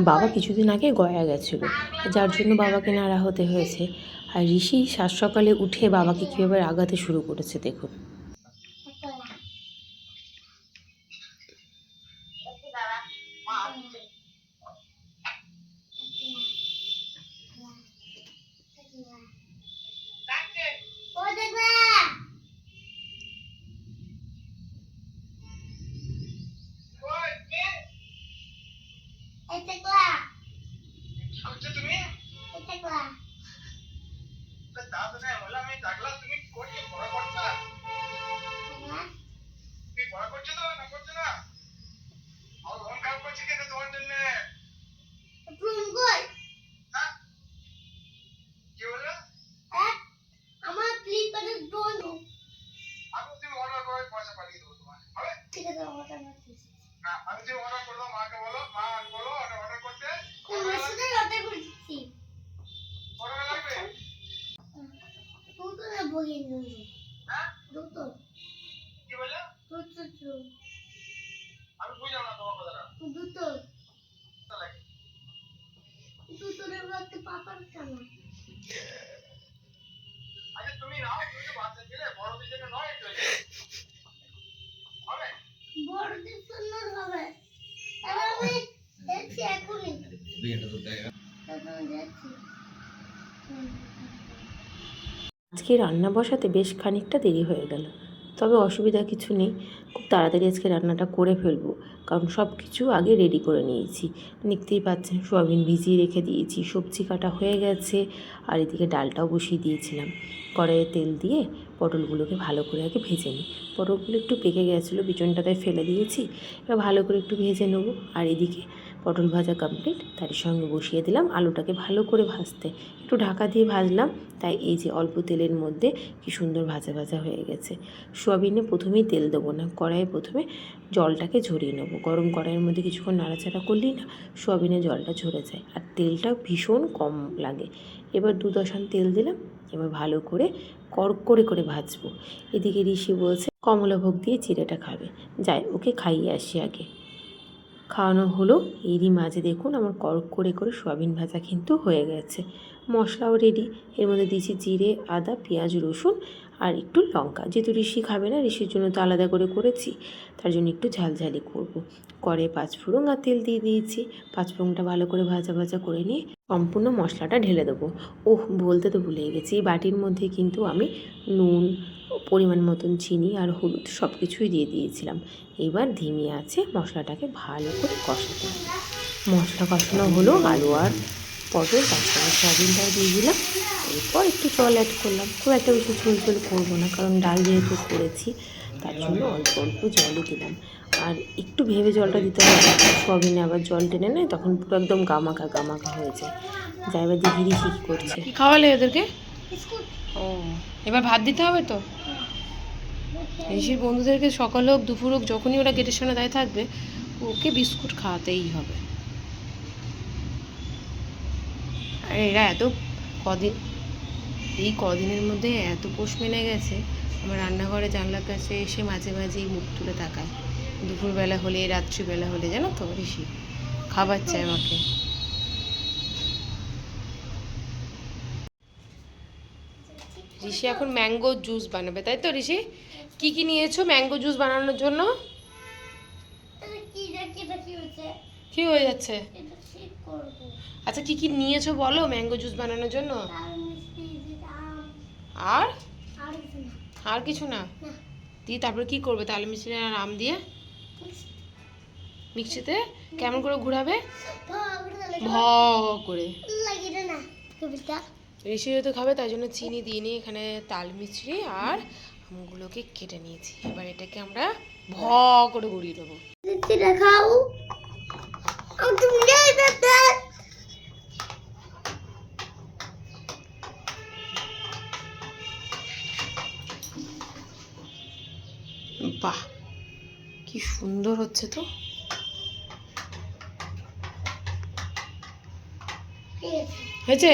বাবা কিছুদিন আগে গয়া গেছিল, যার জন্য বাবাকে নাড়া হতে হয়েছে। আর ঋষি সাত সকালে উঠে বাবাকে কীভাবে আগাতে শুরু করেছে দেখুন। তোমার জন্য হ্যাঁ? কি বলল আমি তুমি অর্ডার করে পয়সা পাঠিয়ে দেবো তোমার হবে না আমি তুমি অর্ডার করে মাকে বলো মা বলো অর্ডার অর্ডার করতে কটা লাগবে হ্যাঁ কি বলল আমি বুঝলাম না তোমার আচ্ছা তুমি নাও তুমি তো বাচ্চা ছেলে বড়দের জন্য নয় তো হবে? বড়দের জন্য হবে। এবার আমি দেখছি এখনই। এখন যাচ্ছি আজকে রান্না বসাতে বেশ খানিকটা দেরি হয়ে গেল। তবে অসুবিধা কিছু নেই। খুব তাড়াতাড়ি আজকে রান্নাটা করে ফেলব। কারণ সব কিছু আগে রেডি করে নিয়েছি। দেখতেই পাচ্ছেন, সোয়াবিন ভিজিয়ে রেখে দিয়েছি। সবজি কাটা হয়ে গেছে। আর এদিকে ডালটাও বসিয়ে দিয়েছিলাম। কড়াইয়ে তেল দিয়ে পটলগুলোকে ভালো করে আগে ভেজে নিই। পটলগুলো একটু পেকে গেছিল, বিচনটাতে ফেলে দিয়েছি। এবার ভালো করে একটু ভেজে নেব। আর এদিকে পটল ভাজা কমপ্লিট তার সঙ্গে বসিয়ে দিলাম আলুটাকে ভালো করে ভাজতে। একটু ঢাকা দিয়ে ভাজলাম, তাই এই যে অল্প তেলের মধ্যে কি সুন্দর ভাজা ভাজা হয়ে গেছে। সোয়াবিনে প্রথমেই তেল দেবো না, কড়াইয়ে প্রথমে জলটাকে ঝরিয়ে নেব। গরম কড়াইয়ের মধ্যে কিছুক্ষণ নাড়াচাড়া করলেই না সোয়াবিনে জলটা ঝরে যায়, আর তেলটা ভীষণ কম লাগে। এবার দু দশান তেল দিলাম, এবার ভালো করে কড়ক করে করে ভাজবো। এদিকে ঋষি বলছে, কমলাভোগ দিয়ে চিড়েটা খাবে। যাই, ওকে খাইয়ে আসি আগে। খাওয়ানো হলো। এরই মাঝে দেখুন আমার করক করে করে সোয়াবিন ভাজা কিন্তু হয়ে গেছে। মশলাও রেডি এর মধ্যে দিয়েছি জিরে, আদা, পেঁয়াজ, রসুন আর একটু লঙ্কা। যেহেতু ঋষি খাবে না, ঋষির জন্য তো আলাদা করে করেছি। তার জন্য একটু ঝালঝালি করব। করে পাঁচফোড়ন আর তেল দিয়ে দিয়েছি। পাঁচফোড়নটা ভালো করে ভাজা ভাজা করে নিয়ে সম্পূর্ণ মশলাটা ঢেলে দেবো। ওহ, বলতে তো ভুলে গেছি। বাটির মধ্যে কিন্তু আমি নুন পরিমাণ মতন চিনি আর হলুদ সব কিছুই দিয়ে দিয়েছিলাম। এবার ধিমি আছে মশলাটাকে ভালো করে কষাতে। হবে মশলা কষানো হলো, আলু আর পটল তার সঙ্গে সয়াবিনটাও দিয়ে দিলাম। এরপর একটু জল অ্যাড করলাম। খুব একটা বেশি ঝোল ঝোল করব না, কারণ ডাল যেহেতু করেছি, তার জন্য অল্প অল্প জলই দিলাম। আর একটু ভেবে জলটা দিতে হবে, সয়াবিনে আবার জল টেনে নেয়, তখন পুরো একদম গামাকা গামাকা হয়ে যায়। যাই এবার দিদি কী করছে। খাওয়ালে ওদেরকে? ও এবার ভাত দিতে হবে তো? ঋষির বন্ধুদেরকে সকাল হোক দুপুর হোক যখনই ওরা গেটের সামনে দাঁড়িয়ে থাকবে ওকে বিস্কুট খাওয়াতেই হবে। আর এরা এত কদিন এই কদিনের মধ্যে এত পোষ মেনে গেছে। আমার রান্নাঘরে জানলার কাছে এসে মাঝে মাঝেই মুখ তুলে তাকায়। দুপুরবেলা হলে রাত্রিবেলা হলে জানো তো ঋষি খাবার চায় আমাকে। ঋষি এখন ম্যাঙ্গো জুস বানাবে তাই তো ঋষি কি কি নিয়েছো ম্যাঙ্গো জুস বানানোর জন্য কি হয়ে যাচ্ছে আচ্ছা কি কি নিয়েছো বলো ম্যাঙ্গো জুস বানানোর জন্য আর আর কিছু না দিয়ে তারপরে কি করবে তাহলে মিষ্টি আর আম দিয়ে মিক্সিতে কেমন করে ঘোরাবে ভ করে ঋষি যেহেতু খাবে তাই জন্য চিনি দিয়ে নিয়ে এখানে তাল মিছরি আর আমগুলোকে কেটে নিয়েছি। এবার এটাকে আমরা ভ করে ঘুরিয়ে দেবো বাহ কি সুন্দর হচ্ছে তো। হয়েছে?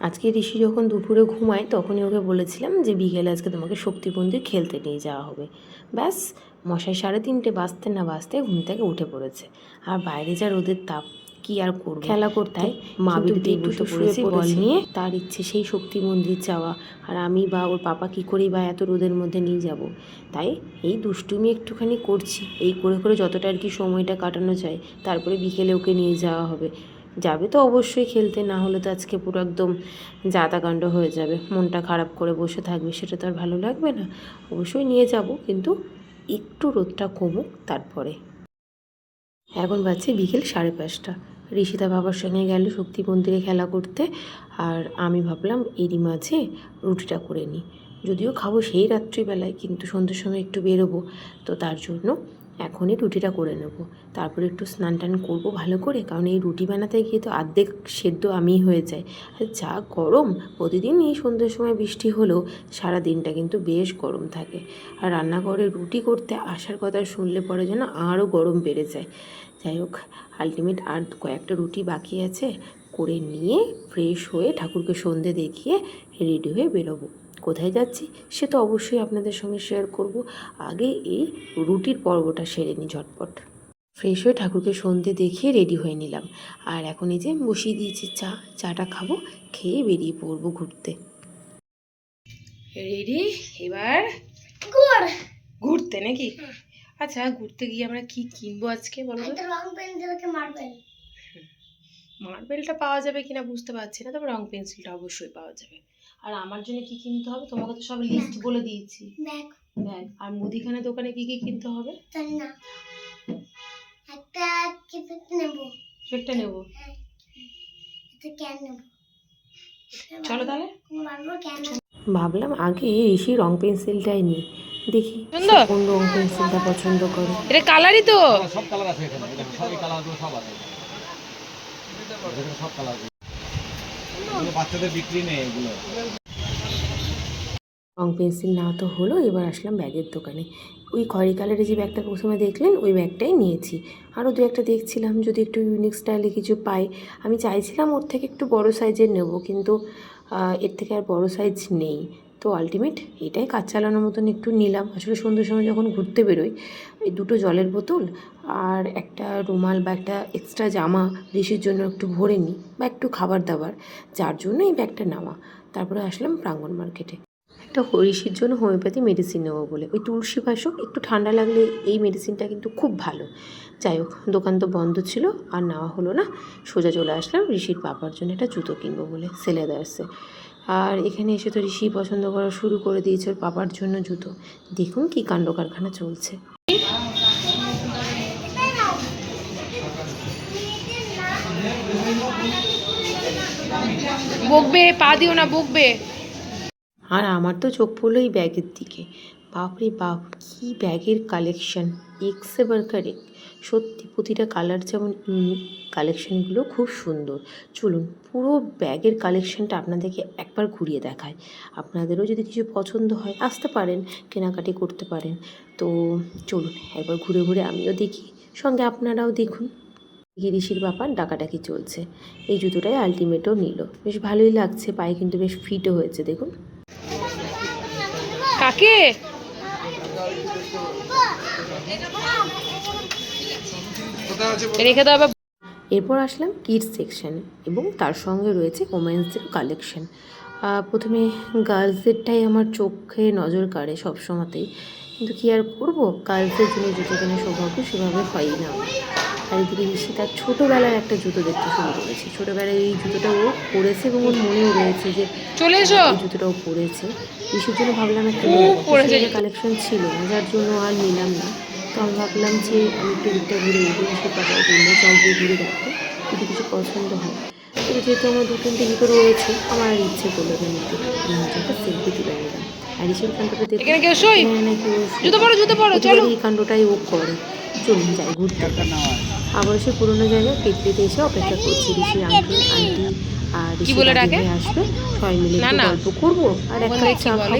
আজকে ঋষি যখন দুপুরে ঘুমায় তখনই ওকে বলেছিলাম যে বিকেলে আজকে তোমাকে শক্তি মন্দির খেলতে নিয়ে যাওয়া হবে। ব্যাস মশাই সাড়ে তিনটে বাজতে না বাজতে ঘুম থেকে উঠে পড়েছে। আর বাইরে যা রোদের তাপ কি আর করব? খেলা করতে মা বিরুদ্ধে শুয়ে বল নিয়ে তার ইচ্ছে সেই শক্তি মন্দির যাওয়া আর আমি বা ওর পাপা কি করেই বা এত রোদের মধ্যে নিয়ে যাব? তাই এই দুষ্টুমি একটুখানি করছি। এই করে করে যতটা আর কি সময়টা কাটানো যায় তারপরে বিকেলে ওকে নিয়ে যাওয়া হবে। যাবে তো অবশ্যই খেলতে, না হলে তো আজকে পুরো একদম যাতাকাণ্ড হয়ে যাবে। মনটা খারাপ করে বসে থাকবে, সেটা তো আর ভালো লাগবে না। অবশ্যই নিয়ে যাব, কিন্তু একটু রোদটা কমুক তারপরে। এখন বাজছে বিকেল সাড়ে পাঁচটা। ঋষিতা বাবার সঙ্গে গেল শক্তি মন্দিরে খেলা করতে, আর আমি ভাবলাম এরই মাঝে রুটিটা করে নিই। যদিও খাব সেই রাত্রিবেলায়, কিন্তু সন্ধ্যের সময় একটু বেরোবো, তো তার জন্য এখনই রুটিটা করে নেব। তারপরে একটু স্নান টান করব ভালো করে, কারণ এই রুটি বানাতে গিয়ে তো অর্ধেক সেদ্ধ আমিই হয়ে যায় আর যা গরম, প্রতিদিন এই সন্ধ্যের সময় বৃষ্টি হলেও সারা দিনটা কিন্তু বেশ গরম থাকে। আর রান্নাঘরে রুটি করতে আসার কথা শুনলে পরে যেন আরও গরম বেড়ে যায়। যাই হোক আলটিমেট আর কয়েকটা রুটি বাকি আছে, করে নিয়ে ফ্রেশ হয়ে ঠাকুরকে সন্ধে দেখিয়ে রেডি হয়ে বেরোবো। কোথায় যাচ্ছি সে তো অবশ্যই আপনাদের সঙ্গে শেয়ার করব। আগে এই রুটির পর্বটা সেরে নিই ঝটপট। ফ্রেশ হয়ে ঠাকুরকে সন্ধে দেখিয়ে রেডি হয়ে নিলাম। আর এখন এই যে বসিয়ে দিয়েছি চা চাটা খাব খেয়ে বেরিয়ে পড়ব ঘুরতে। রেডি এবার ঘুরতে নাকি? আচ্ছা ঘুরতে গিয়ে আমরা কি কিনবো আজকে বলো রং পেন্সিলকে মার্বেলটা পাওয়া যাবে কিনা বুঝতে পারছি না তবে রং পেন্সিলটা অবশ্যই পাওয়া যাবে। আর আমার জন্য কি কিনতে হবে? তোমাকে তো সব লিস্ট বলে দিয়েছি। ব্যাগ ব্যাগ আর মুদিখানা দোকানে কি কি কিনতে হবে? না একটা নেব। একটা ক্যান নেব। চলো তাহলে। ভাবলাম আগে ঋষি রং পেন্সিলটাই নিই। দেখি কোন রং পেন্সিলটা পছন্দ করে। এটা কালারই তো। সব কালার আছে এখানে। সব এই কালারগুলো সব আছে। সব কালার এগুলো বাচ্চাদের বিক্রি নেই এগুলো। রং পেন্সিল না তো হলো, এবার আসলাম ব্যাগের দোকানে। ওই খয়রি কালারের যে ব্যাগটা প্রথমে দেখলেন, ওই ব্যাগটাই নিয়েছি। আরও দু একটা দেখছিলাম, যদি একটু ইউনিক স্টাইলে কিছু পাই। আমি চাইছিলাম ওর থেকে একটু বড় সাইজের নেব, কিন্তু এর থেকে আর বড় সাইজ নেই। তো আলটিমেট এটাই কাজ চালানোর মতন একটু নিলাম। আসলে সন্ধ্যের সময় যখন ঘুরতে বেরোই, এই দুটো জলের বোতল আর একটা রুমাল বা একটা এক্সট্রা জামা ঋষির জন্য একটু ভরে নিই বা একটু খাবার দাবার, যার জন্য এই ব্যাগটা নেওয়া। তারপরে আসলাম প্রাঙ্গণ মার্কেটে একটা হরিষির জন্য হোমিওপ্যাথি মেডিসিন নেব বলে। ওই তুলসী বাসক একটু ঠান্ডা লাগলে এই মেডিসিনটা কিন্তু খুব ভালো। যাই হোক, দোকান তো বন্ধ ছিল, আর নেওয়া হলো না। সোজা চলে আসলাম ঋষির পাপার জন্য একটা জুতো কিনবো বলে সেলে দার্সে আর এখানে এসে তো ঋষি পছন্দ করা শুরু করে দিয়েছে ওর পাপার জন্য জুতো। দেখুন কি কাণ্ড কারখানা চলছে। বকবে পা দিও না বকবে। আর আমার তো চোখ পড়ল এই ব্যাগের দিকে। বাপরে বাপ কি ব্যাগের কালেকশন এক্সে বার্কার এক সত্যি প্রতিটা কালার যেমন ইউনিক কালেকশনগুলো খুব সুন্দর। চলুন পুরো ব্যাগের কালেকশানটা আপনাদেরকে একবার ঘুরিয়ে দেখায় আপনাদেরও যদি কিছু পছন্দ হয় আসতে পারেন কেনাকাটি করতে পারেন। তো চলুন একবার ঘুরে ঘুরে আমিও দেখি। সঙ্গে আপনারাও দেখুন। গিরিশির ব্যাপার ডাকাডাকি চলছে। এই জুতোটাই আলটিমেটও নিল। বেশ ভালোই লাগছে পায়ে কিন্তু বেশ ফিটও হয়েছে দেখুন। কাকে? রেখে দাও আবার এরপর আসলাম কিডস সেকশানে এবং তার সঙ্গে রয়েছে ওমেন্সদের কালেকশন প্রথমে গার্লসদেরটাই আমার চোখে নজর কাড়ে সবসময়তেই। কিন্তু কি আর করব? গার্লসদের জন্য জুতো কেনার সৌভাগ্য সেভাবে হয়ই না। আর এদিকে ঋষি তার ছোটোবেলার একটা জুতো দেখতে শুরু করেছে। ছোটোবেলায় এই জুতোটা ও পরেছে এবং ওর মনেও রয়েছে যে চলে এসো। এই জুতোটাও পরেছে। ঋষির জন্য ভাবলাম একটা। কালেকশন ছিল না যার জন্য আর নিলাম না। তো আমি ভাবলাম যে আমি একটু ঘুরে এই ঋষির পাতায় বলল চল দিয়ে ঘুরে দেখো যদি কিছু পছন্দ হয় তো যেহেতু আমার দু তিনটে জুতো রয়েছে আমার আর ইচ্ছে করল না নিতে। একটা সেলফি তুলে নিলাম। আর ঋষির কাণ্ডটা দেখে নাকি জুতো পরো জুতো প্রতিবার চলো। এই কাণ্ডটাই ও করে। চলুন যাই ঘুরতে। আবার সে পুরোনো জায়গায় পেটলিতে এসে অপেক্ষা করছি ঋষির আঙ্কেল আন্টি আর কি বলে ডাকে? আসবে। সবাই মিলে না, না। গল্প করব। আর এক কাপ চা খাব।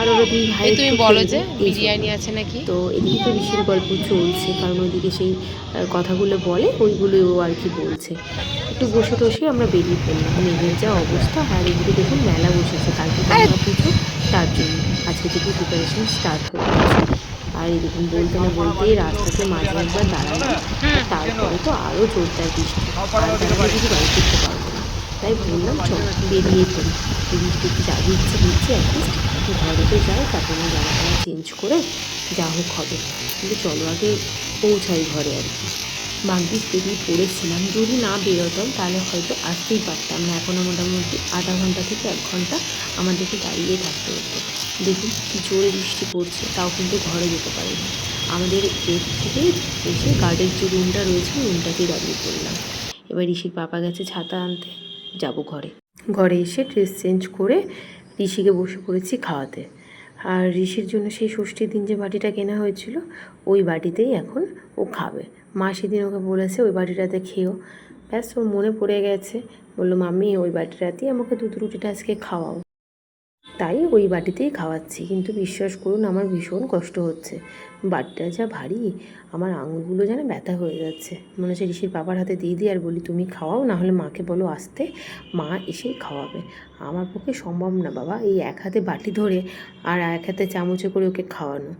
আর ওরা দুই ভাই তুমি বলো যে বিরিয়ানি আছে নাকি? তো এদিকে তো ঋষির গল্প চলছে কারণ ওইদিকে সেই কথাগুলো বলে ওইগুলো ও আর কি বলছে। একটু বসে টসে আমরা বেরিয়ে পড়লাম। মেঘের যা অবস্থা আর এদিকে দেখুন মেলা বসেছে কালকে দুর্গা পুজো তার জন্য। আজকে থেকে প্রিপারেশন স্টার্ট হয়ে গেছে। আর এরকম বলতে না বলতেই রাস্তাতে মাঝে একবার দাঁড়ালাম। আর তারপরে তো আরও জোরদার বৃষ্টি। আর বাড়ি ফিরতে পারব তাই বললাম, চল, বেরিয়ে পড়ি। বৃষ্টি যাবি ইচ্ছে দিচ্ছে অ্যাটলিস্ট ঘরে তো যাই, তারপর জামা কাপড় চেঞ্জ করে যা হোক হবে। কিন্তু চলো, আগে পৌঁছাই ঘরে আর কি। বাগদিস বেরিয়ে পড়েছিলাম। যদি না বেরোতাম, তাহলে হয়তো আসতেই পারতাম না। এখনও মোটামুটি আধা ঘণ্টা থেকে এক ঘণ্টা আমাদেরকে দাঁড়িয়ে থাকতে হতো। দেখুন কী জোরে বৃষ্টি পড়ছে, তাও কিন্তু ঘরে যেতে পারিনি। আমাদের গেট থেকে এসে গার্ডের যে রুমটা রয়েছে রুমটাতেই দাঁড়িয়ে পড়লাম। এবার ঋষির পাপা গেছে ছাতা আনতে। যাব ঘরে। ঘরে এসে ড্রেস চেঞ্জ করে ঋষিকে বসে পড়েছি খাওয়াতে। আর ঋষির জন্য সেই ষষ্ঠীর দিন যে বাটিটা কেনা হয়েছিল, ওই বাটিতেই এখন ও খাবে। মা সেদিন ওকে বলেছে, ওই বাটিটাতে খেয়েও ব্যাস ওর মনে পড়ে গেছে। বলল, মাম্মি, ওই বাটিটাতেই আমাকে দুধ রুটিটা আজকে খাওয়াও। তাই ওই বাটিতেই খাওয়াচ্ছি। কিন্তু বিশ্বাস করুন, আমার ভীষণ কষ্ট হচ্ছে। বাটিটা যা ভারী, আমার আঙুলগুলো যেন ব্যথা হয়ে যাচ্ছে। মনে হচ্ছে ঋষির বাবার হাতে দিয়ে দিই আর বলি, তুমি খাওয়াও, না হলে মাকে বলো আসতে। মা এসেই খাওয়াবে। আমার পক্ষে সম্ভব না বাবা, এই এক হাতে বাটি ধরে আর এক হাতে চামচে করে ওকে খাওয়ানো।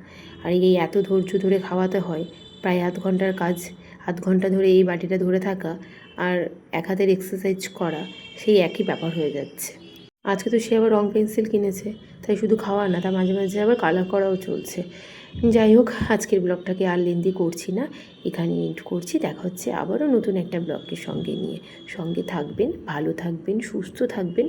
আর এই এত ধৈর্য ধরে খাওয়াতে হয়, প্রায় আধ ঘণ্টার কাজ, আধ ঘণ্টা ধরে এই বাটিটা ধরে থাকা আর এক হাতের এক্সারসাইজ করা, সেই একই ব্যাপার হয়ে যাচ্ছে। আজকে তো সে আবার রং পেন্সিল কিনেছে, তাই শুধু খাওয়া না, তা মাঝে মাঝে আবার কালার করাও চলছে। যাই হোক, আজকের ব্লগটাকে আর লেন্দি করছি না এখানে এন্ড করছি, দেখা হচ্ছে আবারও নতুন একটা ব্লগকে সঙ্গে নিয়ে। সঙ্গে থাকবেন, ভালো থাকবেন, সুস্থ থাকবেন।